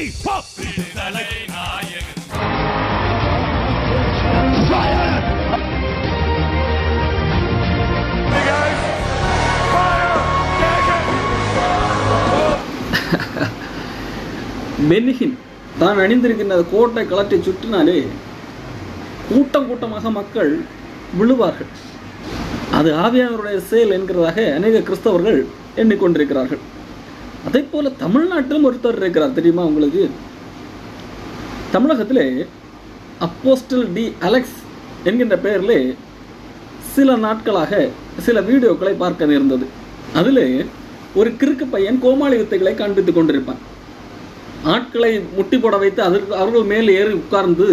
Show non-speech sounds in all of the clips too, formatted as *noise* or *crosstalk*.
*laughs* பென்னிகின் தான் அணிந்திருக்கின்ற கோட்டை களத்தை சுற்றினாலே கூட்டம் கூட்டமாக மக்கள் விழுவார்கள். அது ஆவியானவருடைய செயல் என்கிறதாக அநேக கிறிஸ்தவர்கள் எண்ணிக்கொண்டிருக்கிறார்கள். அதே போல தமிழ்நாட்டிலும் ஒருத்தர் இருக்கிறார். தெரியுமா உங்களுக்கு? தமிழகத்திலே அப்போஸ்டல் டி அலெக்ஸ் என்கின்ற பெயரிலே சில நாட்களாக சில வீடியோக்களை பார்க்க நேர்ந்தது. அதில் ஒரு கிறுக்கு பையன் கோமாளி வித்தைகளை காண்பித்துக் கொண்டிருப்பான். ஆட்களை முட்டி போட வைத்து அதற்கு அவர்கள் மேல் ஏறி உட்கார்ந்து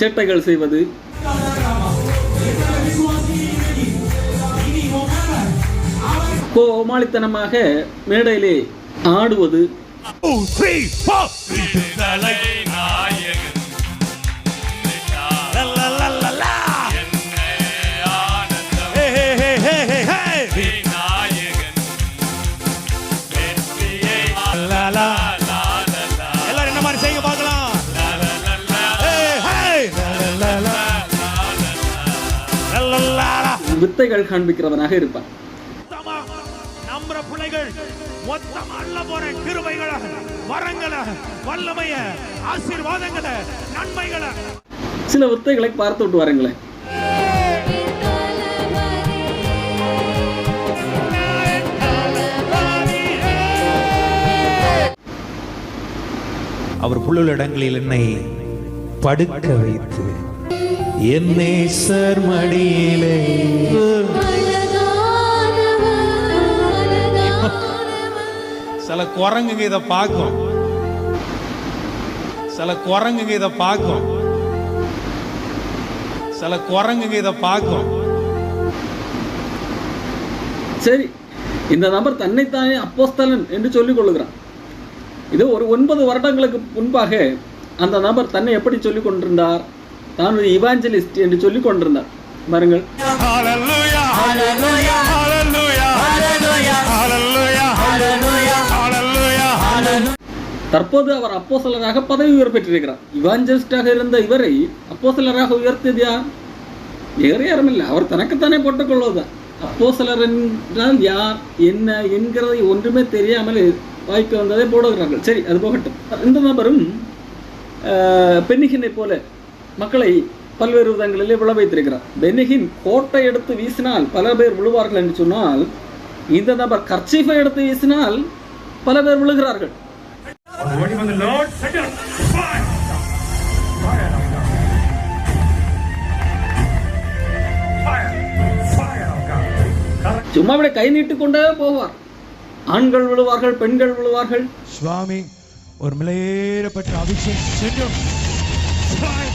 சேட்டைகள் செய்வது. கோமாளித்தனமாக மேடையிலே ஆடுவது வித்தைகள் காண்பிக்கிறவனாக இருப்பான் மொத்தம் அள்ள போற கிருபைகள வரங்கள வல்லமைய ஆசீர்வாதங்கள நன்மைகள. சில வித்தைகளை பார்த்து விட்டு வாருங்களேன். அவர் புல்லுள்ள இடங்களில் என்னை படுக்க வைத்து என் நேசர் சில குரங்குங்க இதை பார்க்கும் சில குரங்குங்க இதை பார்க்கும் சில குரங்குங்க இதை பார்க்கும் சரி இந்த நபர் தன்னைத்தானே அப்போஸ்தலன் என்று சொல்லிக் கொள்ளுகிறான். இது ஒரு ஒன்பது வருடங்களுக்கு முன்பாக அந்த நபர் தன்னை எப்படி சொல்லிக் கொண்டிருந்தார்? தான் ஒரு இவாஞ்சலிஸ்ட் என்று சொல்லிக் கொண்டிருந்தார். பாருங்கள். தற்போது அவர் அப்போஸ்தலராக பதவி உயர் பெற்றிருக்கிறார். இவாஞ்சலிஸ்டாக இருந்த இவரை அப்போசலராக உயர்த்தியது யார்? வேறு யாரும் இல்லை. அவர் தனக்குத்தானே போட்டுக்கொள்வதுதான் அப்போசலர் என்றால் யார் என்ன என்கிறதை ஒன்றுமே தெரியாமல் வாய்க்கு வந்ததை போடுகிறார்கள். சரி அது போகட்டும். இந்த நபரும் ஆஹ், பென்னிகினை போல மக்களை பல்வேறு விதங்களிலே விழ வைத்திருக்கிறார். பென்னிகின் கோட்டை எடுத்து வீசினால் பல பேர் விழுவார்கள் என்று சொன்னால் இந்த நபர் கர்ச்சீஃபை எடுத்து வீசினால் பல பேர் விழுகிறார்கள். சும்மா இப்படி கை நீட்டிக் கொண்டே போவார். ஆண்கள் விழுவார்கள் பெண்கள் விழுவார்கள். சுவாமி ஒரு மிளையேறப்பட்ட அபிஷேகம் சென்றும். Fire,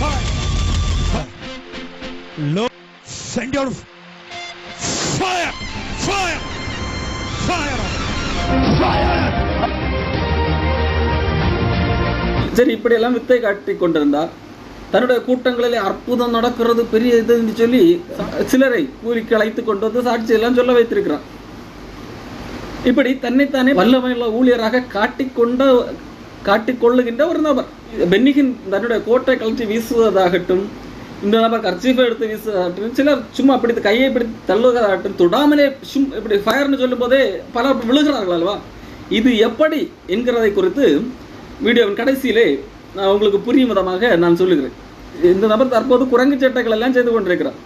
fire, Lord, send your fire, சரி இப்படியெல்லாம் வித்தை காட்டி கொண்டிருந்தார். தன்னுடைய கூட்டங்களிலே அற்புதம் நடக்கிறது பெரிய இது என்று சொல்லி சிலரை கூலிக்கு அழைத்து கொண்டு வந்து சாட்சி எல்லாம் சொல்ல வைத்திருக்கிறார். இப்படி தன்னைத்தானே வல்லமையுள்ள ஊழியராக காட்டிக்கொண்ட காட்டிக்கொள்ளுகின்ற ஒரு நபர். பென்னிகின் தன்னுடைய கோட்டை கழற்றி வீசுவதாகட்டும் இந்த நபர் கர்ச்சீஃபை எடுத்து வீசுவதாகட்டும் சிலர் சும்மா அப்படி கையை இப்படி தள்ளுவதாகட்டும் தொடாமலே சும் இப்படி ஃபயர்னு சொல்லும் போதே பலர் விழுகிறார்கள் அல்லவா? இது எப்படி என்கிறதை குறித்து வீடியோவின் கடைசியிலே நான் உங்களுக்கு புரியும் விதமாக நான் சொல்லுகிறேன். இந்த நபர் தற்போது குரங்கு சேட்டைகள் எல்லாம் செய்து கொண்டிருக்கிறார்.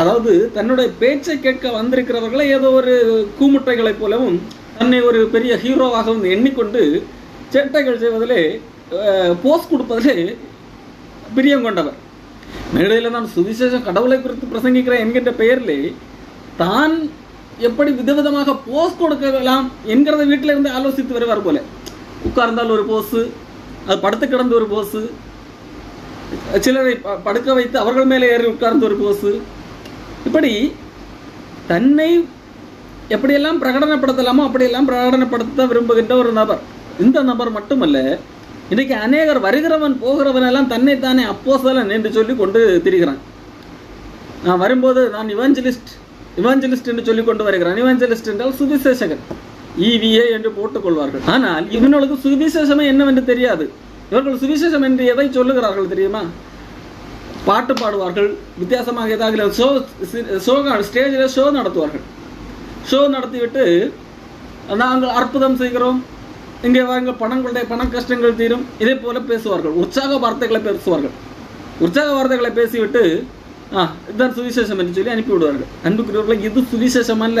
அதாவது தன்னுடைய பேச்சை கேட்க வந்திருக்கிறவர்களை ஏதோ ஒரு கூமுட்டைகளைப் போலவும் தன்னை ஒரு பெரிய ஹீரோவாகவும் எண்ணிக்கொண்டு சேட்டைகள் செய்வதிலே போஸ் கொடுப்பதிலே பிரியம் கொண்டவர். மேடையில் நான் சுவிசேஷம் கடவுளை குறித்து பிரசங்கிக்கிறேன் என்கின்ற பெயரிலே தான் எப்படி விதவிதமாக போஸ் கொடுக்கலாம் என்கிறத வீட்டில் இருந்து ஆலோசித்து வருவார் போல. உட்கார்ந்தால் ஒரு போஸு அது படுத்து கிடந்த ஒரு போஸு சிலரை ப- படுக்க வைத்து அவர்கள் மேலே ஏறி உட்கார்ந்த ஒரு போஸு. இப்படி தன்னை எப்படியெல்லாம் பிரகடனப்படுத்தலாமோ அப்படியெல்லாம் பிரகடனப்படுத்த விரும்புகின்ற ஒரு நபர் இந்த நபர் மட்டுமல்ல இன்றைக்கி அநேகர் வருகிறவன் போகிறவன் எல்லாம் தன்னைத்தானே அப்போஸ்தலன் என்று சொல்லி கொண்டு திரிகிறான். நான் வரும்போது நான் இவாஞ்சலிஸ்ட் இவாஞ்சலிஸ்ட் என்று சொல்லி கொண்டு வருகிறான். இவாஞ்சலிஸ்ட் என்றால் சுவிசேஷகன். ஈவிஏ என்று போட்டுக்கொள்வார்கள். ஆனால் இவர்களுக்கு சுவிசேஷமே என்னவென்று தெரியாது. இவர்கள் சுவிசேஷம் என்று எதை சொல்லுகிறார்கள் தெரியுமா? பாட்டு பாடுவார்கள். வித்தியாசமாக ஏதாவது ஷோ ஷோ ஸ்டேஜில் ஷோ நடத்துவார்கள். ஷோ நடத்திவிட்டு நாங்கள் அற்புதம் செய்கிறோம். இங்கே வாங்க பணங்களுடைய பண கஷ்டங்கள் தீரும். இதே போல பேசுவார்கள். உற்சாக வார்த்தைகளை பேசுவார்கள். உற்சாக வார்த்தைகளை பேசிவிட்டு ஆ இதுதான் சுவிசேஷம் என்று சொல்லி அனுப்பி விடுவார்கள் இது சுவிசேஷம் அல்ல.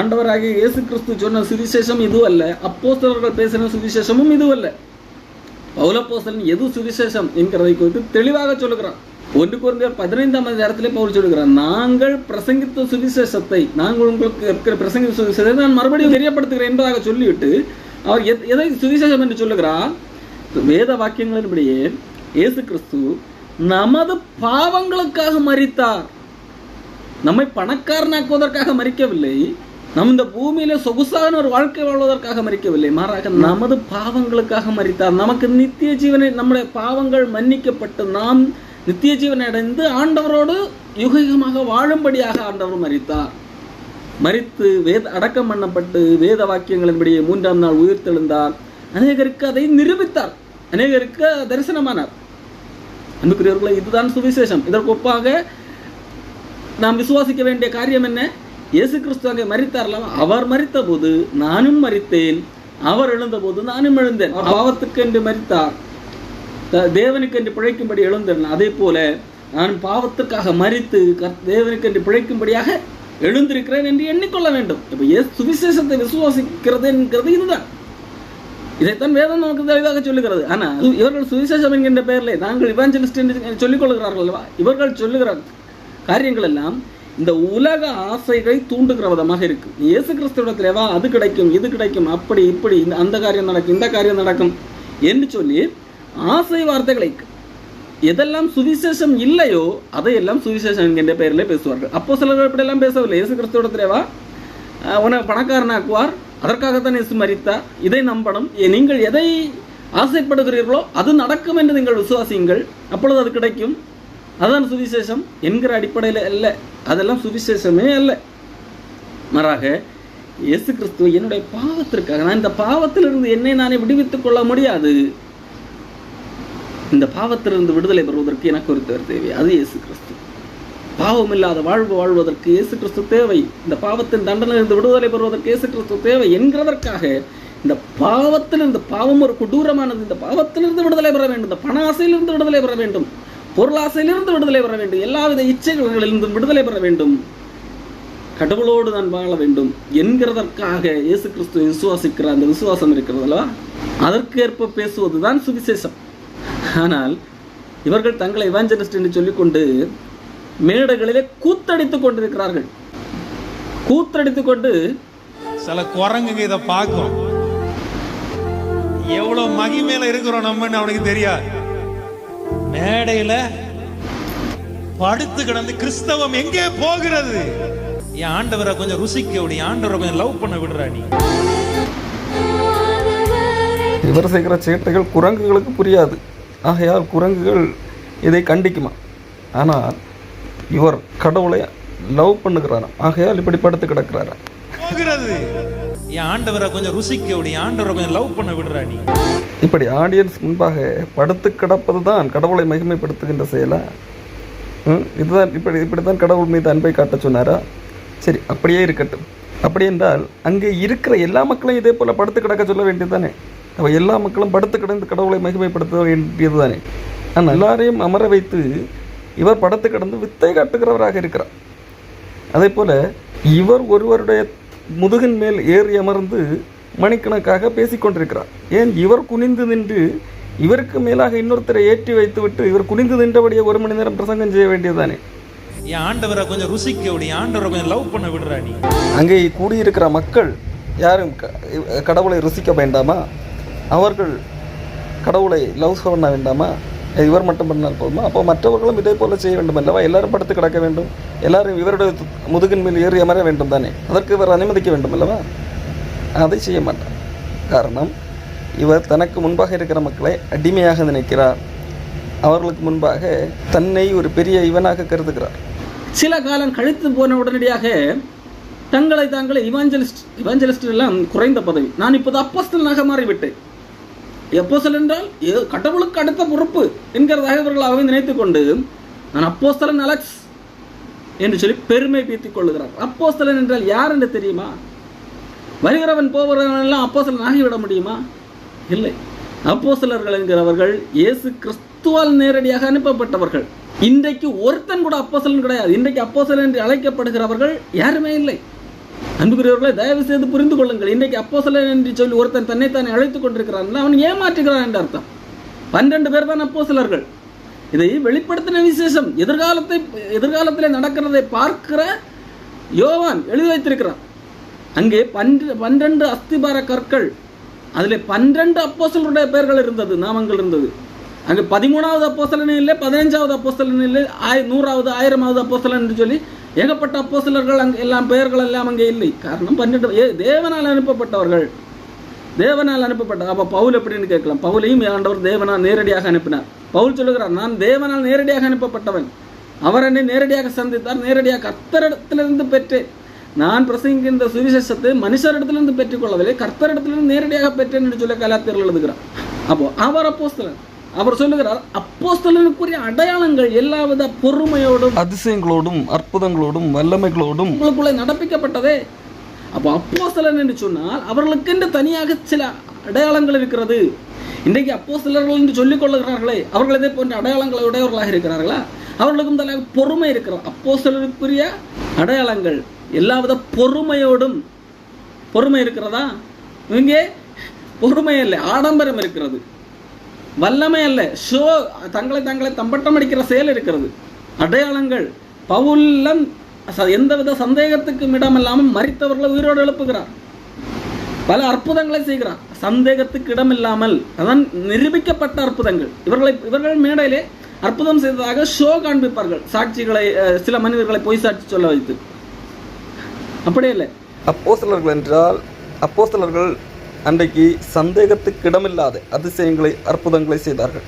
ஆண்டவராகிய இயேசு கிறிஸ்து சொன்ன சுவிசேஷம் இதுவும் அப்போஸ்தலர்கள் பேசின சுவிசேஷமும் இதுவல்ல. பௌலப்போஸ்தலன் எது சுவிசேஷம் என்கிறதை குறித்து தெளிவாக சொல்லுகிறான். ஒன்று குறைந்தவர் பதினைந்தாம் நேரத்திலே பவுல் சொல்லுகிறார் நாங்கள் பிரசங்கித்த சுவிசேஷத்தை நாங்கள் உங்களுக்கு இருக்கிற பிரசங்கித்த சுவிசேஷத்தை நான் மறுபடியும் தெரியப்படுத்துகிறேன் என்பதாக சொல்லிவிட்டு அவர் எதை சுவிசேஷம் என்று சொல்லுகிறார்? வேத வாக்கியங்களின்படியே இயேசு கிறிஸ்து நமது பாவங்களுக்காக மறித்தார் நம்மை பணக்காரனாக்குவதற்காக மறிக்கவில்லை நம் இந்த பூமியில சொகுசான ஒரு வாழ்க்கை வாழ்வதற்காக மறிக்கவில்லை. மாறாக நமது பாவங்களுக்காக மறித்தார். நமக்கு நித்திய ஜீவனை நம்முடைய பாவங்கள் மன்னிக்கப்பட்டு நாம் நித்திய ஜீவனை அடைந்து ஆண்டவரோடு யுகயுகமாக வாழும்படியாக ஆண்டவர் மறித்தார். மரித்து வேத அடக்கம் பண்ணப்பட்டு வேத வாக்கியங்களின்படியே மூன்றாம் நாள் உயிர்த்தெழுந்தார். அநேகருக்கு அதை நிரூபித்தார். அநேகருக்கு தரிசனமானார். அன்புக்குரியவர்களை இதுதான் சுவிசேஷம். இதற்கு ஒப்பாக நாம் விசுவாசிக்க வேண்டிய காரியம் என்ன? இயேசு கிறிஸ்து அங்கே அவர் மறித்த போது நானும் மறித்தேன் அவர் எழுந்த போது நானும் எழுந்தேன். பாவத்துக்கென்று பாவத்துக்கு என்று தேவனுக்கு என்று பிழைக்கும்படி எழுந்தேன். அதே போல நான் பாவத்துக்காக மறித்து கர்த்- தேவனுக்கு என்று பிழைக்கும்படியாக எழுந்திருக்கிறேன் என்று எண்ணிக்கொள்ள வேண்டும். இப்போ இயேசு சுவிசேஷத்தை விசுவாசிக்கிறது என்கிறது இதுதான். இதைத்தான் வேதம் நமக்கு தெளிவாக சொல்லுகிறது. ஆனால் இவர்கள் சுவிசேஷம் என்கின்ற பெயரில் நாங்கள் இவாஞ்சலிஸ்ட் என்று சொல்லிக் கொள்கிறார்கள் அல்லவா? இவர்கள் சொல்லுகிற காரியங்கள் எல்லாம் இந்த உலக ஆசைகளை தூண்டுகிற விதமாக இருக்கு. இயேசு கிறிஸ்துவடத்திலேவா அது கிடைக்கும் இது கிடைக்கும் அப்படி இப்படி இந்த- அந்த காரியம் நடக்கும் இந்த காரியம் நடக்கும் என்று சொல்லி ஆசை வார்த்தைகளை எதெல்லாம் சுவிசேஷம் இல்லையோ அதையெல்லாம் சுவிசேஷம் என்கின்ற பெயரில் பேசுவார்கள். அப்போ சிலர்கள் இப்படியெல்லாம் பேசவில்லை. இயேசு கிறிஸ்துவிடத்திலே உனக்கு பணக்காரனாக்குவார் அதற்காகத்தான் இயேசு மரித்தார். இதை நம்பணும். நீங்கள் எதை ஆசைப்படுகிறீர்களோ அது நடக்கும் என்று நீங்கள் விசுவாசியுங்கள். அப்பொழுது அது கிடைக்கும். அதுதான் சுவிசேஷம் என்கிற அடிப்படையில் இல்லை அதெல்லாம் சுவிசேஷமே அல்ல. மாறாக இயேசு கிறிஸ்துவ என்னுடைய பாவத்திற்காக நான் இந்த பாவத்திலிருந்து என்னை நானே விடுவித்துக் கொள்ள முடியாது. இந்த பாவத்திலிருந்து விடுதலை பெறுவதற்கு எனக்கு ஒருத்தர் தேவை அது இயேசு கிறிஸ்து. பாவம் இல்லாத வாழ்வு வாழ்வதற்கு இயேசு கிறிஸ்து தேவை. இந்த பாவத்தின் தண்டனையிலிருந்து விடுதலை பெறுவதற்கு இயேசு கிறிஸ்து தேவை என்கிறதற்காக இந்த பாவத்திலிருந்து பாவம் ஒரு கொடூரமானது இந்த பாவத்திலிருந்து விடுதலை பெற வேண்டும் இந்த பண ஆசையிலிருந்து விடுதலை பெற வேண்டும். பொருளாசையிலிருந்து விடுதலை பெற வேண்டும். எல்லாவித இச்சைகளிலிருந்தும் விடுதலை பெற வேண்டும். கடவுளோடு நான் வாழ வேண்டும் என்கிறதற்காக இயேசு கிறிஸ்து விசுவாசிக்கிற அந்த விசுவாசம் இருக்கிறது அல்லவா? அதற்கேற்ப பேசுவதுதான் சுவிசேஷம். ஆனால் இவர்கள் தங்களை இவாஞ்சலிஸ்ட் என்று சொல்லிக்கொண்டு மேடைகளிலே கூத்தடித்துக் கொண்டிருக்கிறார்கள். கூத்தடித்துக் கொண்டு சில குரங்குங்க இதை பார்க்கும். எவ்வளவு மகிமையில இருக்கிறோம் நம்மன்னு அவனுக்கு தெரியாது. மேடையில படுத்து கிடந்து கிறிஸ்தவம் எங்கே போகிறது? என் ஆண்டவரை கொஞ்சம் ருசிக்க விடு ஆண்டவரை கொஞ்சம் லவ் பண்ண விடுறா நீ. இவர் செய்கிற சேட்டைகள் குரங்குகளுக்கு புரியாது. ஆகையால் குரங்குகள் இதை கண்டிக்குமா? ஆனால் இவர் கடவுளை லவ் பண்ணுகிறாராம். ஆகையால் இப்படி படுத்து கிடக்கிறாராம். போகிறது. என் ஆண்டவரை கொஞ்சம் ருசிக்க விடு என் ஆண்டவரை கொஞ்சம் லவ் பண்ண விடுறா நீ. இப்படி ஆடியன்ஸ் முன்பாக படுத்து கிடப்பது தான் கடவுளை மகிமைப்படுத்துகின்ற செயலா? ம், இதுதான் இப்படி இப்படி தான் கடவுள் மீது அன்பை காட்ட சொன்னாரா? சரி அப்படியே இருக்கட்டும். அப்படி என்றால் அங்கே இருக்கிற எல்லா மக்களையும் இதே போல் படுத்து கிடக்க சொல்ல வேண்டியது தானே அப்போ எல்லா மக்களும் படுத்து கிடந்து கடவுளை மகிமைப்படுத்த வேண்டியது தானே ஆனால் எல்லாரையும் அமர வைத்து இவர் படுத்து கிடந்து வித்தை காட்டுகிறவராக இருக்கிறார். அதே போல் இவர் ஒருவருடைய முதுகின் மேல் ஏறி அமர்ந்து மணிக்கணக்காக பேசிக்கொண்டிருக்கிறார் ஏன் இவர் குனிந்து நின்று இவருக்கு மேலாக இன்னொருத்தரை ஏற்றி வைத்துவிட்டு இவர் குனிந்து நின்றபடியே ஒரு மணி நேரம் பிரசங்கம் செய்ய வேண்டியதுதானே? என் ஆண்டவரை கொஞ்சம் ருசிக்க விடு ஆண்டவரை கொஞ்சம் லவ் பண்ண விடுறா நீ. அங்கே கூடியிருக்கிற மக்கள் யாரும் கடவுளை ருசிக்க வேண்டாமா? அவர்கள் கடவுளை லவ் பண்ண வேண்டாமா? இவர் மட்டும் பண்ணால் போதுமா? அப்போ மற்றவர்களும் இதே போல செய்ய வேண்டும் அல்லவா? எல்லாரும் படுத்து கிடக்க வேண்டும். எல்லாரும் இவருடைய முதுகின் மேல் ஏறி அமர வேண்டும் தானே? அதற்கு இவர் அனுமதிக்க வேண்டும் அல்லவா? அதை செய்ய மாட்டார். காரணம் இவர் தனக்கு முன்பாக இருக்கிற மக்களை அடிமையாக நினைக்கிறார். அவர்களுக்கு முன்பாக தன்னை ஒரு பெரிய இவனாக கருதுகிறார். சில காலம் கழித்து போன உடனடியாக தங்களை தாங்களே இவாஞ்சலிஸ்ட் இவாஞ்சலிஸ்ட் எல்லாம் குறைந்த பதவி. நான் இப்போது அப்பஸ்தலனாக மாறிவிட்டேன். எப்போசல் என்றால் ஏதோ கடவுளுக்கு அடுத்த பொறுப்பு என்கிறதாக இவர்கள் அவை நினைத்து கொண்டு நான் அப்போஸ்தலன் அலெக்ஸ் என்று சொல்லி பெருமை பீத்திக் கொள்ளுகிறார். அப்போஸ்தலன் என்றால் யார் என்று தெரியுமா? வருகிறவன் போகிறவன் எல்லாம் அப்போஸ்தலன் ஆகிவிட முடியுமா? இல்லை. அப்போஸ்தலர்கள் என்கிறவர்கள் இயேசு கிறிஸ்துவால் நேரடியாக அனுப்பப்பட்டவர்கள். இன்றைக்கு ஒருத்தன் கூட அப்போசலன் கிடையாது. இன்றைக்கு அப்போசலன் என்று அழைக்கப்படுகிறவர்கள் யாருமே இல்லை. அன்புக்குரியவர்களை தயவு செய்து புரிந்து கொள்ளுங்கள். இன்றைக்கு அப்போஸ்தலன் என்று சொல்லி ஒருத்தன் தன்னைத்தானே அழைத்துக் கொண்டிருக்கிறான் அவன் ஏமாற்றுகிறான் என்று அர்த்தம். பன்னிரண்டு பேர் தான் அப்போஸ்தலர்கள். இதை வெளிப்படுத்தின விசேஷம். எதிர்காலத்தை எதிர்காலத்தில் நடக்கிறதை பார்க்கிற யோவான் எழுதி வைத்திருக்கிறான். அங்கே பன்னிர பன்னிரண்டு அஸ்திபார கற்கள் அதில் பன்னிரண்டு அப்போஸ்தலருடைய பெயர்கள் இருந்தது நாமங்கள் இருந்தது. அங்கே பதிமூணாவது அப்போஸ்தலன் இல்லை பதினஞ்சாவது அப்போஸ்தலன் இல்லை ஆய் நூறாவது ஆயிரமாவது அப்போசலன் என்று சொல்லி ஏகப்பட்ட அப்போசலர்கள் அங்கே எல்லாம் பெயர்கள் எல்லாம் அங்கே இல்லை. காரணம் பன்னெண்டு ஏ தேவனால் அனுப்பப்பட்டவர்கள். தேவனால் அனுப்பப்பட்ட அப்போ பவுல் எப்படின்னு கேட்கலாம். பவுலையும் ஆண்டவர் தேவனால் நேரடியாக அனுப்பினார். பவுல் சொல்லுகிறார் நான் தேவனால் நேரடியாக அனுப்பப்பட்டவன். அவர் என்னை நேரடியாக சந்தித்தார் நேரடியாக கர்த்தரிடத்திலிருந்து பெற்றேன். நான் பிரசங்கிக்கின்ற சுவிசேஷத்தை மனுஷரிடத்திலிருந்து பெற்றுக்கொள்ளவில்லை கர்த்தரிடத்திலிருந்து நேரடியாக பெற்றேன் என்று சொல்லி கலாத்தியர்கள் எழுதுகிறார். அப்போ அவர் அப்போஸ்தலன். அவர் சொல்லுகிறார் அப்போஸ்தலனுக்குரிய அடையாளங்கள் எல்லாவித பொறுமையோடும் அதிசயங்களோடும் அற்புதங்களோடும் வல்லமைகளோடும் உங்களுக்குள்ளே நடப்பிக்கப்பட்டதே. அப்போ அப்போஸ்தலன் என்று சொன்னால் அவர்களுக்கென்று தனியாக சில அடையாளங்கள் இருக்கிறது. இன்றைக்கு அப்போஸ்தலர்கள் என்று சொல்லிக் கொள்ளுகிறார்களே அவர்கள் இதே போன்ற அடையாளங்களை உடையவர்களாக இருக்கிறார்களா? அவர்களுக்கும் தலை பொறுமை இருக்கிறது. அப்போஸ்தலருக்குரிய அடையாளங்கள் எல்லாவித பொறுமையோடும் பொறுமை இருக்கிறதா? இங்கே பொறுமை இல்லை ஆடம்பரம் இருக்கிறது. வல்லமை அல்ல. ஷோ தங்களை தங்களை தம்பட்டம் அடிக்கிற செயல் இருக்கிறது. அடையாளங்கள். பவுல்லம் எந்தவித சந்தேகத்துக்கும் இடமில்லாமல் மறித்தவர்களை உயிரோடு எழுப்புகிறார். பல அற்புதங்களை செய்கிறார். சந்தேகத்துக்கு இடமில்லாமல் அதான் நிரூபிக்கப்பட்ட அற்புதங்கள். இவர்களை இவர்கள் மேடையிலே அற்புதம் செய்ததாக ஷோ காண்பிப்பார்கள். சாட்சிகளை சில மனிதர்களை பொய் சாட்சி சொல்ல வைத்து. அப்படியே இல்லை. அப்போஸ்தலர்கள் என்றால் அப்போஸ்தலர்கள் அன்றைக்கு சந்தேகத்துக்கு இடமில்லாத அதிசயங்களை அற்புதங்களை செய்தார்கள்.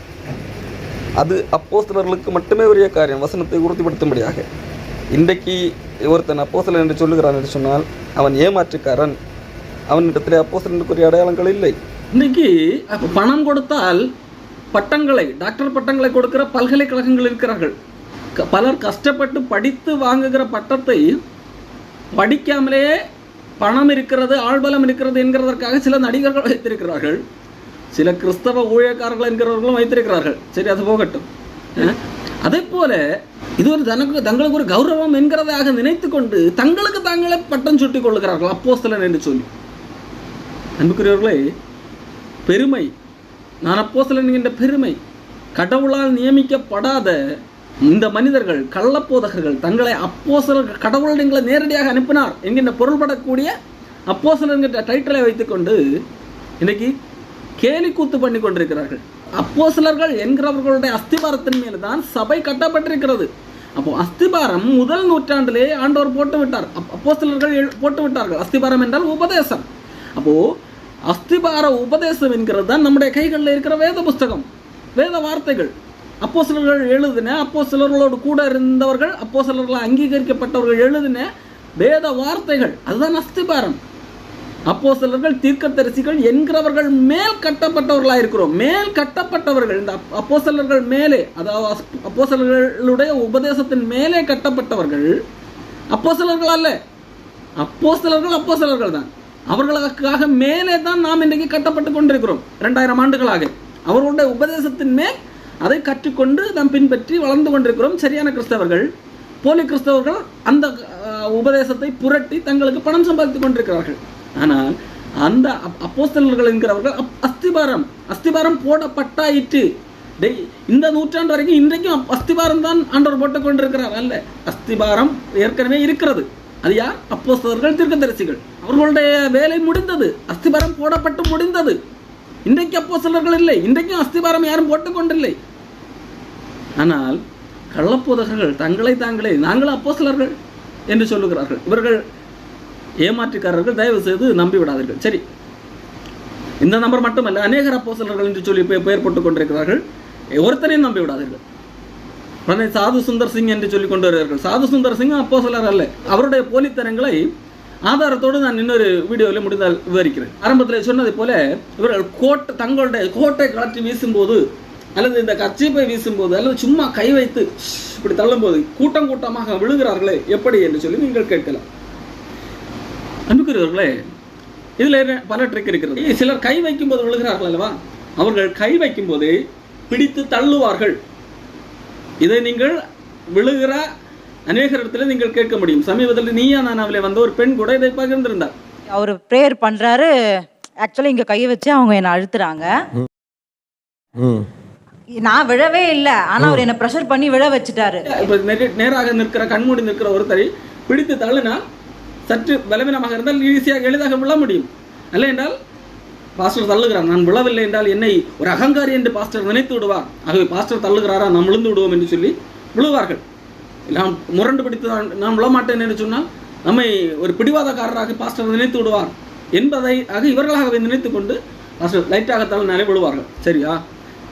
அது அப்போஸ்தலர்களுக்கு மட்டுமே உரிய காரியம் வசனத்தை உறுதிப்படுத்தும்படியாக. இன்றைக்கு ஒருத்தன் அப்போசலன் என்று சொல்லுகிறான் என்று சொன்னால் அவன் ஏமாற்றுக்காரன். அவனிடத்திலே அப்போஸ்தலனுக்குரிய அடையாளங்கள் இல்லை. இன்னைக்கு பணம் கொடுத்தால் பட்டங்களை டாக்டர் பட்டங்களை கொடுக்கிற பல்கலைக்கழகங்கள் இருக்கிறார்கள். பலர் கஷ்டப்பட்டு படித்து வாங்குகிற பட்டத்தை படிக்காமலே பணம் இருக்கிறது ஆள்பலம் இருக்கிறது என்கிறதற்காக சில நடிகர்கள் வைத்திருக்கிறார்கள். சில கிறிஸ்தவ ஊழியக்காரர்கள் என்கிறவர்களும் வைத்திருக்கிறார்கள். சரி அது போகட்டும். அதே போல இது ஒரு தனக்கு தங்களுக்கு ஒரு கௌரவம் என்கிறதாக நினைத்து கொண்டு தங்களுக்கு தாங்களே பட்டம் சுட்டிக் கொள்ளுகிறார்கள் அப்போஸ்தலன் என்று சொல்லி. அன்புக்குரியவர்களே பெருமை. நான் அப்போஸ்தலன் என்கின்ற பெருமை. கடவுளால் நியமிக்கப்படாத இந்த மனிதர்கள் கள்ளப்போதகர்கள் தங்களை அப்போசலர் கடவுள் எங்களை நேரடியாக அனுப்பினார் என்கின்ற பொருள்படக்கூடிய அப்போசலர் என்கின்ற டைட்டிலை வைத்துக்கொண்டு இன்னைக்கு கேலி கூத்து பண்ணி கொண்டிருக்கிறார்கள். அப்போசலர்கள் என்கிறவர்களுடைய அஸ்திபாரத்தின் மேல் தான் சபை கட்டப்பட்டிருக்கிறது. அப்போ அஸ்திபாரம் முதல் நூற்றாண்டிலே ஆண்டவர் போட்டு விட்டார். அப்போசலர்கள் போட்டு விட்டார்கள். அஸ்திபாரம் என்றால் உபதேசம். அப்போ அஸ்திபார உபதேசம் என்கிறது தான் நம்முடைய கைகளில் இருக்கிற வேத புஸ்தகம் வேத வார்த்தைகள். அப்போ சிலர்கள் எழுதின அப்போ சிலர்களோடு கூட இருந்தவர்கள் அப்போ சிலர்கள் அங்கீகரிக்கப்பட்டவர்கள் எழுதின வேத வார்த்தைகள். அதுதான் அஸ்திபாரம். அப்போ சிலர்கள் தீர்க்கத்தரிசிகள் என்கிறவர்கள் மேல் கட்டப்பட்டவர்களாக இருக்கிறோம். மேல் கட்டப்பட்டவர்கள் இந்த அப்போ சிலர்கள் மேலே அதாவது அப்போ சிலர்களுடைய உபதேசத்தின் மேலே கட்டப்பட்டவர்கள் அப்போ சிலர்கள் அல்ல. அப்போ சிலர்கள் அப்போ சிலர்கள் தான். அவர்களுக்காக மேலே தான் நாம் இன்றைக்கு கட்டப்பட்டு கொண்டிருக்கிறோம். ரெண்டாயிரம் ஆண்டுகளாக. அவர்களுடைய உபதேசத்தின் மேல் அதை கற்றுக்கொண்டு நாம் பின்பற்றி வளர்ந்து கொண்டிருக்கிறோம். சரியான கிறிஸ்தவர்கள் போலி கிறிஸ்தவர்கள் அந்த உபதேசத்தை புரட்டி தங்களுக்கு பணம் சம்பாதித்துக் கொண்டிருக்கிறார்கள். ஆனால் அந்த அப்- அப்போஸ்தலர்கள் என்கிறவர்கள் அப்- அஸ்திபாரம் அஸ்திபாரம் போடப்பட்டாயிற்று. டெய் இந்த நூற்றாண்டு வரைக்கும் இன்றைக்கும் அப்- அஸ்திபாரம் தான் ஆண்டவர் போட்டுக் கொண்டிருக்கிறார். அல்ல அஸ்திபாரம் ஏற்கனவே இருக்கிறது. அது யார்? அப்போஸ்தலர்கள் தீர்க்கதரிசிகள். அவர்களுடைய வேலை முடிந்தது. அஸ்திபாரம் போடப்பட்டு முடிந்தது. இன்றைக்கு அப்போஸ்தலர்கள் இல்லை. இன்றைக்கும் அஸ்திபாரம் யாரும் போட்டுக்கொண்டில்லை. ஆனால் கள்ளப்போதகர்கள் தங்களை தாங்களே நாங்கள் சிலர்கள் என்று சொல்லுகிறார்கள். இவர்கள் ஏமாற்றுக்காரர்கள் தயவு செய்து நம்பி விடாதீர்கள். சரி. இந்த நம்பர் மட்டுமல்ல அநேகர் அப்போஸ்தலர்கள் என்று சொல்லி பெயர் போட்டுக் கொண்டிருக்கிறார்கள். ஒருத்தரையும் நம்பி விடாதீர்கள். உடனே சாது சுந்தர் சிங் என்று சொல்லி கொண்டு வருகிறார்கள். சாது சுந்தர் சிங் அப்போ சிலர் அல்ல. அவருடைய போலித்தனங்களை ஆதாரத்தோடு நான் இன்னொரு வீடியோவில் முடிந்தால் விவரிக்கிறேன். ஆரம்பத்தில் சொன்னது போல இவர்கள் கோட்டை தங்களுடைய கோட்டை கலற்றி வீசும்போது அல்லது இந்த கச்சிப்பை வீசும்போது அல்லது சும்மா கை வைத்து இப்படி தள்ளும்போது கூட்டம் கூட்டமாக விழுகிறார்களே எப்படி என்று சொல்லி நீங்கள் கேட்கலாம். அன்புக்குரியவர்களே இதில் என்ன பல ட்ரிக் இருக்கிறது. சிலர் கை வைக்கும்போது விழுகிறார்கள் அல்லவா? அவர்கள் கை வைக்கும்போது பிடித்து தள்ளுவார்கள். இதை நீங்கள் விழுகிற அநேகர் இடத்துல நீங்கள் கேட்க முடியும். சமீபத்தில் நீயா நானாவிலே வந்த ஒரு பெண் கூட இதை பகிர்ந்திருந்தார். அவர் ப்ரேயர் பண்றாரு. ஆக்சுவலி இங்க கையை வச்சு அவங்க என்னை அழுத்துறாங்க. நான் விழவே இல்லை. ஆனா அவர் என்னை ப்ரெஷர் பண்ணி விழ வச்சுட்டாரு. இப்ப நெரு- நேராக நிற்கிற கண்மூடி நிற்கிற ஒருத்தரை பிடித்து தள்ளினால் சற்று பலவீனமாக இருந்தால் ஈஸியாக எளிதாக விழ முடியும். அல்ல என்றால் பாஸ்டர் தள்ளுகிறார் நான் விழவில்லை என்றால் என்னை ஒரு அகங்காரி என்று பாஸ்டர் நினைத்து விடுவார் ஆகவே பாஸ்டர் தள்ளுகிறாரா? நாம் விழுந்து விடுவோம் என்று சொல்லி விழுவார்கள். நாம் முரண்டு பிடித்து நான் விழமாட்டேன் என்று சொன்னால் நம்மை ஒரு பிடிவாதக்காரராக பாஸ்டர் நினைத்து விடுவார் என்பதை ஆக இவர்களாகவே நினைத்து கொண்டு பாஸ்டர் லைட்டாக தள்ளினாலே விழுவார்கள். சரியா?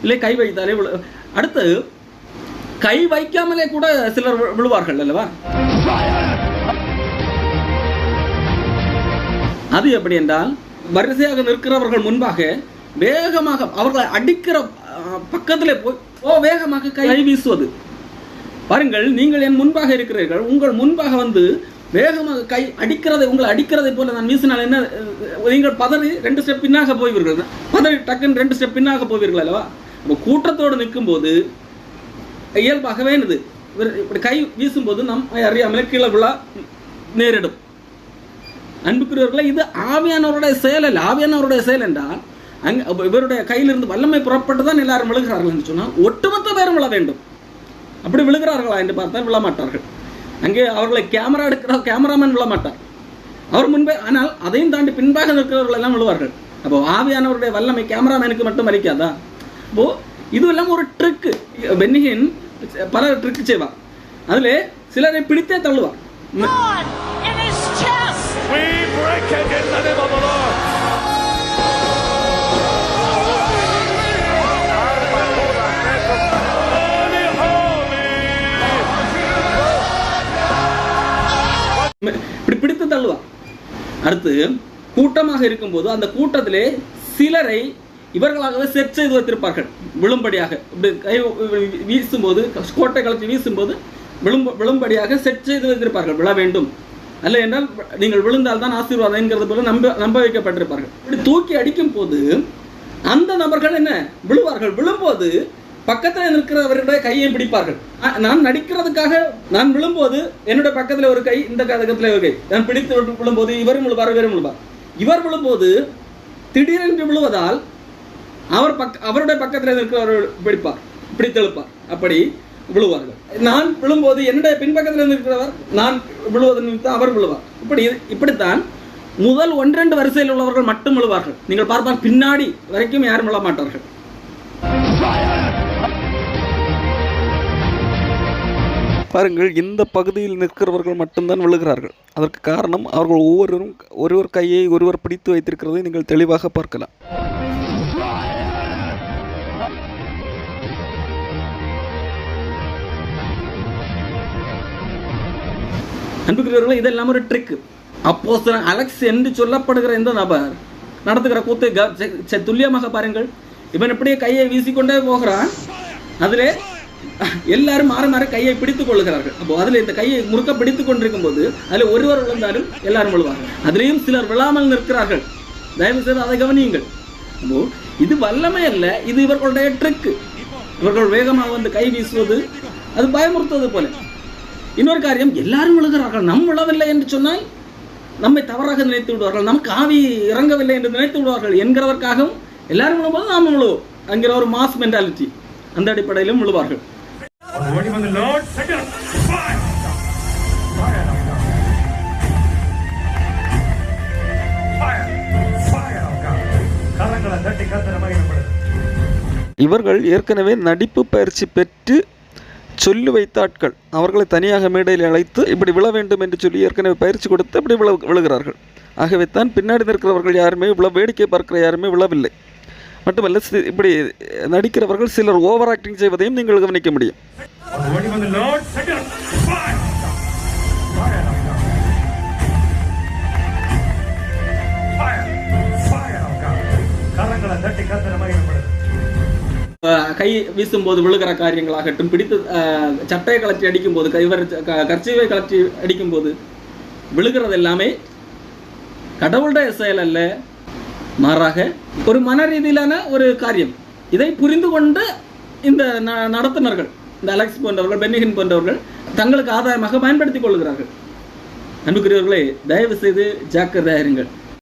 இல்லை கை வைத்தாலே விழு அடுத்து கை வைக்காமலே கூட சிலர் விழுவார்கள் அல்லவா? அது எப்படி என்றால் வரிசையாக நிற்கிறவர்கள் முன்பாக வேகமாக அவர்களை அடிக்கிற பக்கத்திலே போய் ஓ வேகமாக கை வீசுவது. பாருங்கள் நீங்கள் என் முன்பாக இருக்கிறீர்கள். உங்கள் முன்பாக வந்து வேகமாக கை அடிக்கிறதை உங்களை அடிக்கிறதை போல நான் வீசினால் என்ன நீங்கள் பதறி ரெண்டு ஸ்டெப் பின்னாக போய்வீர்கள் பதறி டக்குன்னு ரெண்டு ஸ்டெப் பின்னாக போவீர்கள் அல்லவா? அப்போ கூட்டத்தோடு நிற்கும்போது இயல்பாகவே என்னது? இவர் இப்படி கை வீசும்போது நம் அறியாமலே கீழே விழா நேரிடும். அன்புக்குரியவர்களே இது ஆவியானவருடைய செயல் அல்ல. ஆவியானவருடைய செயல் என்றால் அங்கே இவருடைய கையிலிருந்து வல்லமை புறப்பட்டு தான் எல்லாரும் விழுகிறார்கள் சொன்னால் ஒட்டுமொத்த பேரும் விழ வேண்டும். அப்படி விழுகிறார்களா என்று பார்த்தால் விழ மாட்டார்கள் அங்கே அவர்களை கேமரா எடுக்கிற கேமராமேன் விழ மாட்டார் அவர் முன்பே ஆனால் அதையும் தாண்டி பின்பாக நிற்கிறவர்கள் எல்லாம் விழுவார்கள். அப்போ ஆவியானவருடைய வல்லமை கேமராமேனுக்கு மட்டும் அளிக்காதா? அப்போ இது எல்லாம் ஒரு ட்ரிக்கு பென்னிகின் பல ட்ரிக் செய்வார். அதில் சிலரை பிடித்தே தள்ளுவார். We break it in the name of the Lord. அடுத்து கூட்டமாக இருக்கும்போது அந்த கூட்டத்திலே சிலரை இவர்களாகவே செட் செய்து வைத்திருப்பார்கள். விழும்படியாக. இப்படி கை வீசும்போது கோட்டை கலத்தி வீசும்போது விழும்ப விழும்படியாக செட் செய்து வைத்திருப்பார்கள். விழ வேண்டும். அல்ல என்றால் நீங்கள் விழுந்தால் தான் ஆசீர்வாதம் என்கிறது போல நம்ப நம்ப வைக்கப்பட்டிருப்பார்கள். இப்படி தூக்கி அடிக்கும் போது அந்த நபர்கள் என்ன? விழுவார்கள். விழும்போது பக்கத்தில் நிற்கிறவருடைய கையை பிடிப்பார்கள்? நான் நடிக்கிறதுக்காக நான் விழும்போது என்னுடைய பக்கத்தில் ஒரு கை இந்த கதகத்தில் ஒரு கை. நான் பிடித்து விழும்போது இவரும் விழுவார் இவரும் விழுவார். இவர் விழும்போது திடீரென்று விழுவதால் அவர் பக்க அவருடைய பக்கத்தில் இருக்கிறவர் பிடிப்பார் பிடித்தெழுப்பார். அப்படி விழுவார்கள். நான் விழும்போது என்னுடைய பின்பக்கத்தில் இருக்கிறவர் நான் விழுவதன் நிமித்தம் அவர் விழுவார். இப்படி இப்படித்தான் முதல் ஒன்றெண்டு வரிசையில் உள்ளவர்கள் மட்டும் விழுவார்கள். நீங்கள் பார்த்தால் பின்னாடி வரைக்கும் யாரும் விழ மாட்டார்கள். பாருங்கள் இந்த பகுதியில் நிற்கிறவர்கள் மட்டும்தான் விழுகிறார்கள். அதற்கு காரணம் அவர்கள் ஒவ்வொருவரும் ஒருவர் கையை ஒருவர் பிடித்து வைத்திருக்கிறதை நீங்கள் தெளிவாக பார்க்கலாம். அன்புக்குரியவர்களே இதெல்லாம் ஒரு ட்ரிக் அப்போ அலெக்ஸ் என்று சொல்லப்படுகிற இந்த நபர் நடத்துகிற கூத்தை க- செ- துல்லியமாக பாருங்கள். இவன் இப்படியே கையை வீசிக்கொண்டே போகிறான். அதிலே எல்லாரும் மாற மாற கையை பிடித்துக் கொள்கிறார்கள் அப்போ அதில் இந்த கையை முறுக்க பிடித்துக் கொண்டிருக்கும் போது அதில் ஒருவர் விழுந்தாலும் எல்லாரும் விழுவார்கள். அதிலேயும் சிலர் விழாமல் நிற்கிறார்கள். தயவு செய்து அதை கவனியுங்கள். அப்போ இது வல்லமை அல்ல இது இவர்களுடைய ட்ரிக்கு இவர்கள் வேகமாக வந்து கை வீசுவது அது பயமுறுத்துவது போல. இன்னொரு காரியம் எல்லாரும் விழுகிறார்கள். நம் விழவில்லை என்று சொன்னால் நம்மை தவறாக நினைத்து விடுவார்கள். நமக்கு ஆவி இறங்கவில்லை என்று நினைத்து விடுவார்கள் என்கிறதற்காகவும் எல்லாரும் விழும்போது நாம் விழுவோம் என்கிற ஒரு மாஸ் மென்டாலிட்டி அந்த அடிப்படையிலும் விழுவார்கள். ஓடி வந்து லோட் செட்டில் கரங்களை தட்டி கத்தர மகிமைப்படுது இவர்கள் ஏற்கனவே நடிப்பு பயிற்சி பெற்று சொல்லி வைத்த ஆட்கள் அவர்களை தனியாக மேடையில் அழைத்து இப்படி விழ வேண்டும் என்று சொல்லி ஏற்கனவே பயிற்சி கொடுத்து இப்படி விழ விழுகிறார்கள். ஆகவே தான் பின்னாடி நிற்கிறவர்கள் யாருமே விழ வேடிக்கை பார்க்கிற யாருமே விழவில்லை. மட்டுமல்ல இப்படி நடிக்கிறவர்கள் சிலர் ஓவர் ஆக்டிங் செய்வதையும் நீங்கள் கவனிக்க முடியும். waiting on the விழுகிற காரியங்களாகட்டும் பிடித்து சட்டையை கழட்டி அடிக்கும் போது கைவர் கர்ச்சிவை கலற்றி அடிக்கும்போது விழுகிறது எல்லாமே கடவுளுடைய செயல் அல்ல மாறாக ஒரு மன ரீதியிலான ஒரு காரியம். இதை புரிந்து கொண்டு இந்த நடத்துனர்கள் இந்த அலெக்ஸ் போன்றவர்கள் பென்னிகன் போன்றவர்கள் தங்களுக்கு ஆதாயமாக பயன்படுத்திக் கொள்கிறார்கள். அன்புக்குரியவர்களே தயவு செய்து ஜாக்கிரதையாக இருங்கள்.